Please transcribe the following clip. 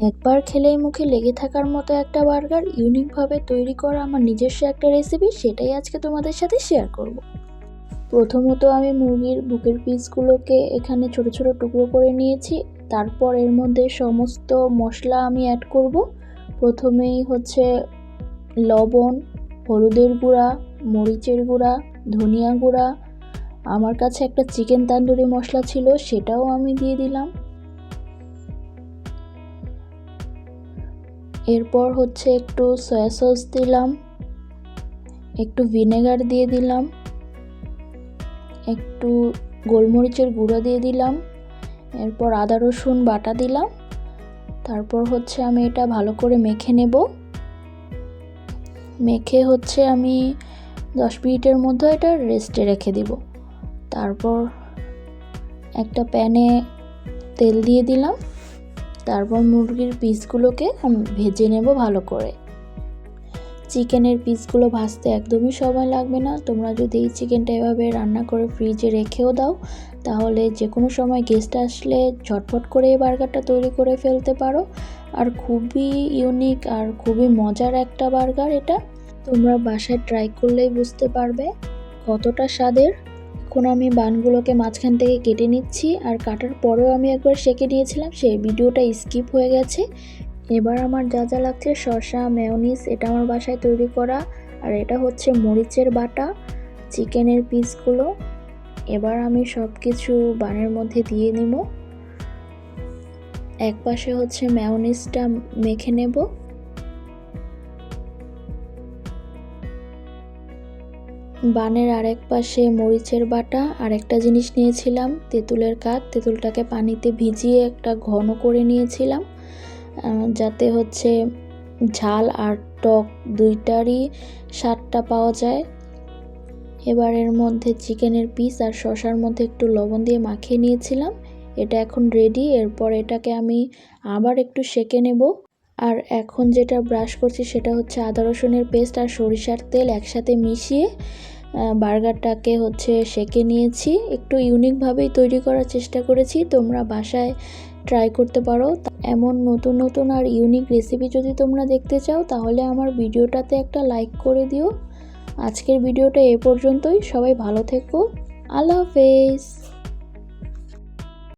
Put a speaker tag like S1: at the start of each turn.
S1: একবার খেলেই মুখে লেগে থাকার মতো একটা বার্গার ইউনিকভাবে তৈরি করা আমার নিজস্ব একটা রেসিপি সেটাই আজকে তোমাদের সাথে শেয়ার করব। প্রথমত আমি মুরগির বুকের পিসগুলোকে এখানে ছোট ছোট টুকরো করে নিয়েছি। তারপর এর মধ্যে সমস্ত মশলা আমি অ্যাড করব। প্রথমেই হচ্ছে লবণ, হলুদের গুঁড়া, মরিচের গুঁড়া, ধনিয়া গুঁড়া। আমার কাছে একটা চিকেন তান্দুরি মশলা ছিল, সেটাও আমি দিয়ে দিলাম। এরপর হচ্ছে একটু সয়া সস দিলাম, একটু ভিনেগার দিয়ে দিলাম, একটু গোলমরিচের গুঁড়ো দিয়ে দিলাম, এরপর আদা রসুন বাটা দিলাম, তারপর হচ্ছে আমি এটা ভালো করে মেখে নেব। মেখে হচ্ছে আমি দশ মিনিটের মধ্যে এটা রেস্টে রেখে দিব। তারপর একটা প্যানে তেল দিয়ে দিলাম। তারপর মুরগির পিসগুলোকে আমি ভেজে নেব ভালো করে। চিকেনের পিসগুলো ভাজতে একদমই সময় লাগবে না। তোমরা যদি এই চিকেনটা এভাবে রান্না করে ফ্রিজে রেখেও দাও, তাহলে যে কোনো সময় গেস্ট আসলে ঝটপট করে এই বার্গারটা তৈরি করে ফেলতে পারো। আর খুবই ইউনিক আর খুবই মজার একটা বার্গার এটা। তোমরা বাসায় ট্রাই করলেই বুঝতে পারবে কতটা স্বাদের। এখন আমি বানগুলোকে মাঝখান থেকে কেটে নিচ্ছি আর কাটার পরেও আমি একবার সেঁকে নিয়েছিলাম, সেই ভিডিওটা স্কিপ হয়ে গেছে। এবার আমার যা যা লাগছে, শসা মেয়নিস এটা আমার বাসায় তৈরি করা। আর এটা হচ্ছে মরিচের বাটা, চিকেনের পিসগুলো। এবার আমি সব কিছু বানের মধ্যে দিয়ে নিব। এক পাশে হচ্ছে মেয়নিসটা মেখে নেব। বানের আরেক পাশে মরিচের বাটা আর একটা জিনিস নিয়েছিলাম, তেঁতুলের কাঠ। তেঁতুলটাকে পানিতে ভিজিয়ে একটা ঘন করে নিয়েছিলাম যাতে হচ্ছে ঝাল আর টক দুইটারই স্বাদটা পাওয়া যায়। এবার এর মধ্যে চিকেনের পিস আর শশার মধ্যে একটু লবণ দিয়ে মাখিয়ে নিয়েছিলাম। এটা এখন রেডি এরপর এটাকে আমি আবার একটু সেকে নেব। আর এখন যেটা ব্রাশ করছি সেটা হচ্ছে আদা রসুনের পেস্ট আর সরিষার তেল একসাথে মিশিয়ে বার্গারটাকে হচ্ছে সেকে নিয়েছি। একটু ইউনিকভাবেই তৈরি করার চেষ্টা করেছি, তোমরা বাসায় ট্রাই করতে পারো। এমন নতুন নতুন আর ইউনিক রেসিপি যদি তোমরা দেখতে চাও, তাহলে আমার ভিডিওটাতে একটা লাইক করে দিও। আজকের ভিডিওটা এ পর্যন্তই, সবাই ভালো থেকো। আল্লাহ হাফেজ!